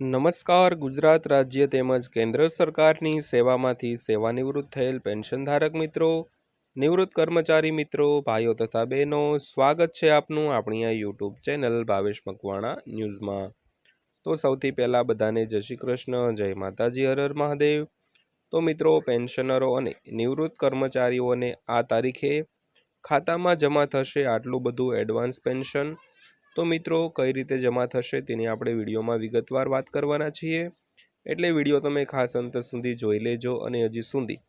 નમસ્કાર, ગુજરાત રાજ્ય તેમજ કેન્દ્ર સરકારની સેવામાંથી સેવાનિવૃત્ત થયેલ પેન્શનધારક મિત્રો, નિવૃત્ત કર્મચારી મિત્રો, ભાઈઓ તથા બહેનો, સ્વાગત છે આપનું આપણી આ યુટ્યુબ ચેનલ ભાવેશ મકવાણા ન્યૂઝમાં. તો સૌથી પહેલાં બધાને જય શ્રી કૃષ્ણ, જય માતાજી, હર હર મહાદેવ. તો મિત્રો, પેન્શનરો અને નિવૃત્ત કર્મચારીઓને આ તારીખે ખાતામાં જમા થશે આટલું બધું એડવાન્સ પેન્શન તો મિત્રો, કઈ રીતે જમા થશે તેની આપણે વિડીયોમાં વિગતવાર વાત કરવાના છીએ. એટલે વીડિયો તમે ખાસ અંત સુધી જોઈ લેજો અને હજી સુધી.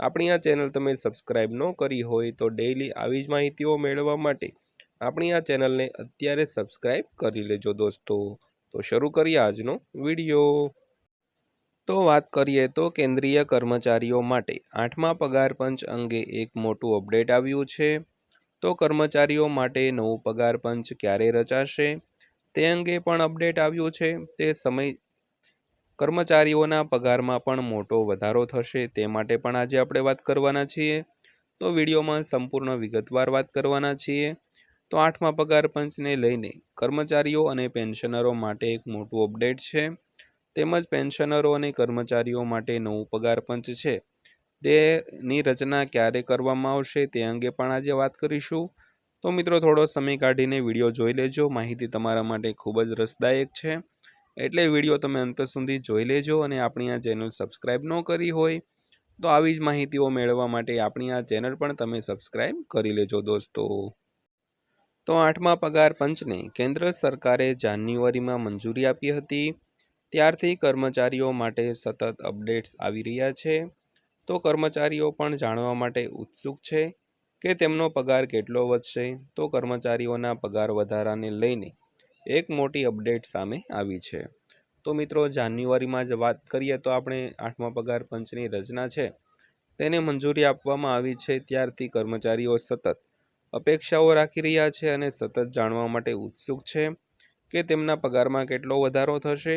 આપણી આ ચેનલ તમે સબસ્ક્રાઈબ ન કરી હોય તો ડેઈલી આવી જ માહિતીઓ મેળવવા માટે આપણી આ ચેનલને અત્યારે સબસ્ક્રાઈબ કરી લેજો દોસ્તો. તો શરૂ કરીએ આજનો વીડિયો. તો વાત કરીએ તો કેન્દ્રીય કર્મચારીઓ માટે આઠમા પગાર પંચ અંગે એક મોટું અપડેટ આવ્યું છે. તો કર્મચારીઓ માટે નવું પગાર પંચ ક્યારે રચાશે? તે અંગે પણ અપડેટ આવ્યું છે. તે સમય કર્મચારીઓના પગારમાં પણ મોટો વધારો થશે. તે માટે પણ આજે આપણે વાત કરવાના છીએ. તો વિડીયોમાં સંપૂર્ણ વિગતવાર વાત કરવાના છીએ. તો આઠમા પગાર પંચને લઈને કર્મચારીઓ અને પેન્શનરો માટે એક મોટું અપડેટ છે. તેમજ પેન્શનરો અને કર્મચારીઓ માટે નવું પગાર પંચ છે. તેની રચના ક્યારે કરવામાં આવશે તે અંગે પણ આજે વાત કરીશું. તો મિત્રો, થોડો સમય કાઢીને વીડિયો જોઈ લેજો. માહિતી તમારા માટે ખૂબ જ રસદાયક છે. એટલે વીડિયો તમે અંત સુધી જોઈ લેજો અને આપણી આ ચેનલ સબસ્ક્રાઈબ ન કરી હોય તો આવી જ માહિતીઓ મેળવવા માટે આપણી આ ચેનલ પણ તમે સબસ્ક્રાઈબ કરી લેજો દોસ્તો. તો આઠમા પગાર પંચને કેન્દ્ર સરકારે જાન્યુઆરીમાં મંજૂરી આપી હતી. ત્યારથી કર્મચારીઓ માટે સતત અપડેટ્સ આવી રહ્યા છે. તો કર્મચારીઓ પણ જાણવા માટે ઉત્સુક છે કે તેમનો પગાર કેટલો વધશે? તો કર્મચારીઓના પગાર વધારાને લઈને એક મોટી અપડેટ સામે આવી છે. તો મિત્રો, જાન્યુઆરીમાં જ વાત કરીએ તો આપણે આઠમા પગાર પંચની રચના છે. તેને મંજૂરી આપવામાં આવી છે ત્યારથી કર્મચારીઓ સતત અપેક્ષાઓ રાખી રહ્યા છે અને સતત જાણવા માટે ઉત્સુક છે કે તેમના પગારમાં કેટલો વધારો થશે.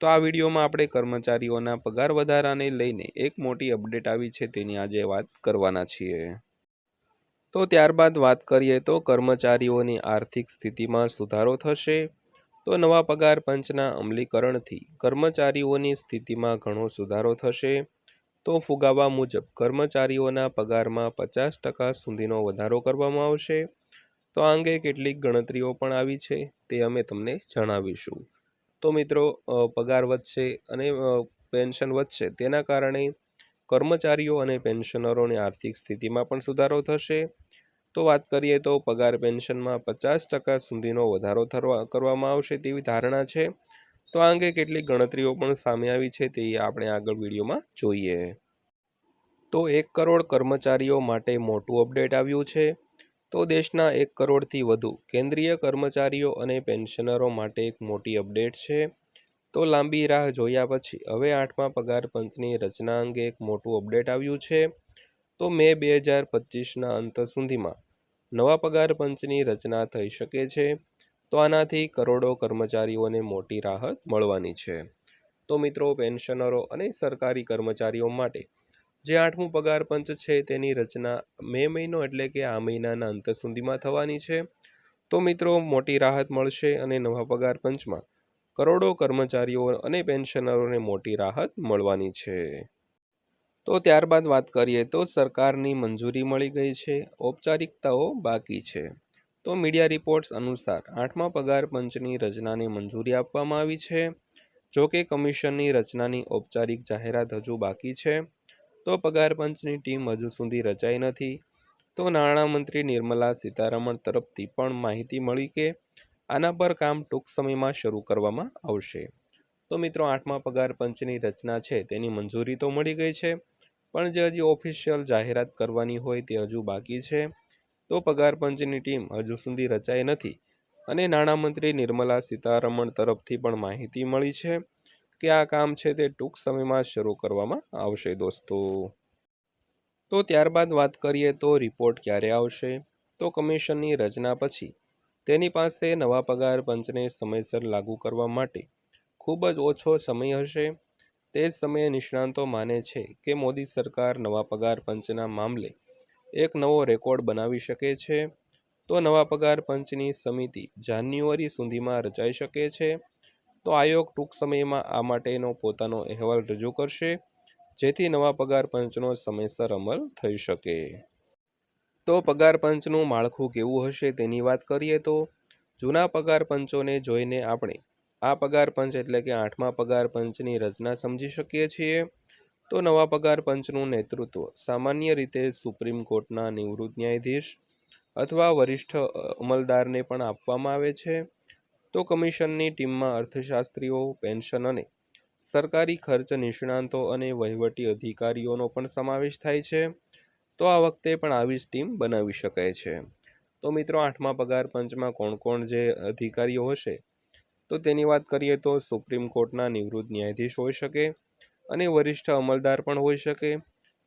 તો આ વિડીયોમાં આપણે કર્મચારીઓના પગાર વધારાને લઈને એક મોટી અપડેટ આવી છે તેની આજે વાત કરવાના છીએ. તો ત્યારબાદ વાત કરીએ તો કર્મચારીઓની આર્થિક સ્થિતિમાં સુધારો થશે. તો નવા પગાર પંચના અમલીકરણથી કર્મચારીઓની સ્થિતિમાં ઘણો સુધારો થશે. તો ફુગાવા મુજબ કર્મચારીઓના પગારમાં પચાસ ટકા સુધીનો વધારો કરવામાં આવશે. તો આ અંગે કેટલીક ગણતરીઓ પણ આવી છે, તે અમે તમને જણાવીશું. તો મિત્રો પગાર વધશે અને પેન્શન વધશે. તેના કારણે કર્મચારીઓ અને પેન્શનરોની આર્થિક સ્થિતિમાં પણ સુધારો થશે. તો વાત કરીએ તો પગાર પેન્શનમાં પચાસ ટકા સુધીનો વધારો કરવામાં આવશે તેવી ધારણા છે. તો આ અંગે કેટલીક ગણતરીઓ પણ સામે આવી છે તે આપણે આગળ વિડીયોમાં જોઈએ. તો એક કરોડ કર્મચારીઓ માટે મોટું અપડેટ આવ્યું છે. તો દેશના એક કરોડથી વધુ કેન્દ્રીય કર્મચારીઓ અને પેન્શનરો માટે એક મોટી અપડેટ છે. તો લાંબી રાહ જોયા પછી હવે આઠમા પગાર પંચની રચના અંગે એક મોટું અપડેટ આવ્યું છે. તો મે બે હજાર પચીસના અંત સુધીમાં નવા પગાર પંચની રચના થઈ શકે છે. તો આનાથી કરોડો કર્મચારીઓને મોટી રાહત મળવાની છે. તો મિત્રો, પેન્શનરો અને સરકારી કર્મચારીઓ માટે જે આઠમું પગાર પંચ છે તેની રચના મે મહિનો એટલે કે આ મહિનાના અંત સુધીમાં થવાની છે. તો મિત્રો, મોટી રાહત મળશે અને નવા પગાર પંચમાં કરોડો કર્મચારીઓ અને પેન્શનરોને મોટી રાહત મળવાની છે. તો ત્યારબાદ વાત કરીએ તો સરકારની મંજૂરી મળી ગઈ છે. ઔપચારિકતાઓ બાકી છે. તો મીડિયા રિપોર્ટ્સ અનુસાર આઠમા પગાર પંચની રચનાને મંજૂરી આપવામાં આવી છે. જો કે કમિશનની રચનાની ઔપચારિક જાહેરાત હજુ બાકી છે. તો પગાર પંચની ટીમ હજુ સુધી રચાઈ નથી. તો નાણામંત્રી નિર્મલા સીતારમણ તરફથી પણ માહિતી મળી કે આના પર કામ ટૂંક સમયમાં શરૂ કરવામાં આવશે. તો મિત્રો, આઠમા પગાર પંચની રચના છે તેની મંજૂરી તો મળી ગઈ છે, પણ જે હજી ઓફિશિયલ જાહેરાત કરવાની હોય તે હજુ બાકી છે. તો પગાર પંચની ટીમ હજુ સુધી રચાઈ નથી અને નાણામંત્રી નિર્મલા સીતારમણ તરફથી પણ માહિતી મળી છે. કે આ કામ છે તે ટૂંક સમયમાં શરૂ કરવામાં આવશે દોસ્તો? તો ત્યારબાદ વાત કરીએ તો રિપોર્ટ ક્યારે આવશે? તો કમિશનની રચના પછી તેની પાસે નવા પગાર પંચને સમયસર લાગુ કરવા માટે ખૂબ જ ઓછો સમય હશે. તે જ સમયે નિષ્ણાંતો માને છે કે મોદી સરકાર નવા પગાર પંચના મામલે એક નવો રેકોર્ડ બનાવી શકે છે. તો નવા પગાર પંચની સમિતિ જાન્યુઆરી સુધીમાં રચાઈ શકે છે. તો આયોગ ટૂંક સમયમાં આ માટેનો પોતાનો અહેવાલ રજૂ કરશે, જેથી નવા પગાર પંચનો સમયસર અમલ થઈ શકે. તો પગાર પંચનું માળખું કેવું હશે તેની વાત કરીએ તો, જૂના પગાર પંચોને જોઈને આપણે આ પગાર પંચ એટલે કે આઠમા પગાર પંચની રચના સમજી શકીએ છીએ. તો નવા પગાર પંચનું નેતૃત્વ સામાન્ય રીતે સુપ્રીમ કોર્ટના નિવૃત્ત ન્યાયાધીશ અથવા વરિષ્ઠ અમલદારને પણ આપવામાં આવે છે. તો કમિશનની ટીમમાં અર્થશાસ્ત્રીઓ, પેન્શન અને સરકારી ખર્ચ નિષ્ણાંતો અને વહીવટી અધિકારીઓનો પણ સમાવેશ થાય છે. તો આ વખતે પણ આવી જ ટીમ બનાવી શકાય છે. તો મિત્રો, આઠમા પગાર પંચમાં કોણ કોણ જે અધિકારીઓ હશે? તો તેની વાત કરીએ તો સુપ્રીમ કોર્ટના નિવૃત્ત ન્યાયાધીશ હોઈ શકે અને વરિષ્ઠ અમલદાર પણ હોઈ શકે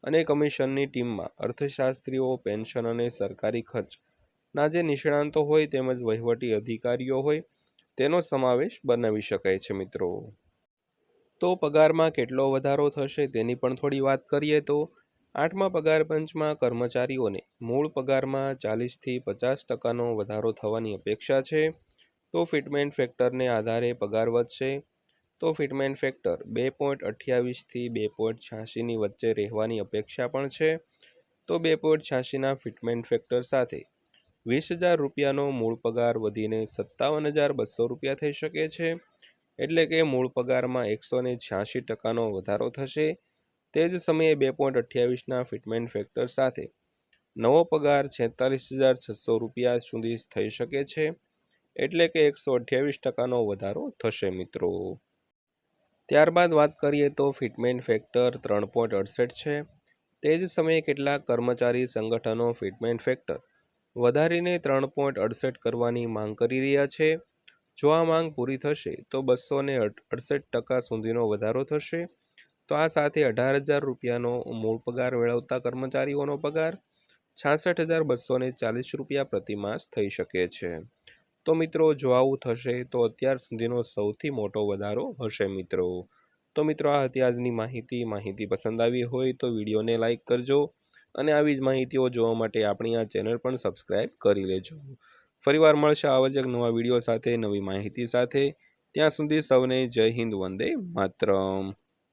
અને કમિશનની ટીમમાં અર્થશાસ્ત્રીઓ, પેન્શન અને સરકારી ખર્ચના જે નિષ્ણાંતો હોય તેમજ વહીવટી અધિકારીઓ હોય તેનો સમાવેશ બનાવી શકાય છે મિત્રો. તો પગારમાં કેટલો વધારો થશે તેની પણ થોડી વાત કરીએ તો આઠમા પગાર પંચમાં કર્મચારીઓને મૂળ પગારમાં ચાલીસથી પચાસ ટકાનો વધારો થવાની અપેક્ષા છે. તો ફિટમેન્ટ ફેક્ટરને આધારે પગાર વધશે. તો ફિટમેન્ટ ફેક્ટર બે પોઈન્ટ અઠ્યાવીસથી બે પોઈન્ટ છ્યાસીની વચ્ચે રહેવાની અપેક્ષા પણ છે. તો બે પોઈન્ટ છ્યાસીના ફિટમેન્ટ ફેક્ટર સાથે વીસ હજાર રૂપિયાનો મૂળ પગાર વધીને સત્તાવન હજાર બસો રૂપિયા થઈ શકે છે. એટલે કે મૂળ પગારમાં એકસો ને છ્યાસી ટકાનો વધારો થશે. તે જ સમયે બે પોઈન્ટ અઠ્યાવીસના ફિટમેન્ટ ફેક્ટર સાથે નવો પગાર છેતાલીસ હજાર છસો રૂપિયા સુધી થઈ શકે છે. એટલે કે એકસો અઠ્યાવીસ ટકાનો વધારો થશે મિત્રો. ત્યારબાદ વાત કરીએ તો ફિટમેન્ટ ફેક્ટર ત્રણ પોઈન્ટ અડસઠ છે. તે જ સમયે કેટલાક કર્મચારી સંગઠનો ફિટમેન્ટ ફેક્ટર વધારીને ત્રણ પોઈન્ટ અડસઠ કરવાની માંગ કરી રહ્યા છે. જો આ માંગ પૂરી થશે, તો બસો ને અડસઠ ટકા સુધીનો વધારો થશે. તો આ સાથે અઢાર હજાર રૂપિયાનો મૂળ પગાર મેળવતા કર્મચારીઓનો પગાર, છાસઠ હજાર બસો ને ચાલીસ રૂપિયા પ્રતિમાસ થઈ શકે છે. તો મિત્રો, જો આવું થશે, તો અત્યાર સુધીનો સૌથી મોટો વધારો હશે મિત્રો. તો મિત્રો, આ હતી આજની માહિતી. માહિતી પસંદ આવી હોય તો વિડીયોને લાઇક કરજો. અને આવી જ માહિતીઓ જોવા માટે આપણી આ ચેનલ પણ સબસ્ક્રાઈબ કરી લેજો. ફરીવાર મળશે આવા જ એક નવા વીડિયો સાથે, નવી માહિતી સાથે. ત્યાં સુધી સૌને જય હિન્દ, વંદે માતરમ.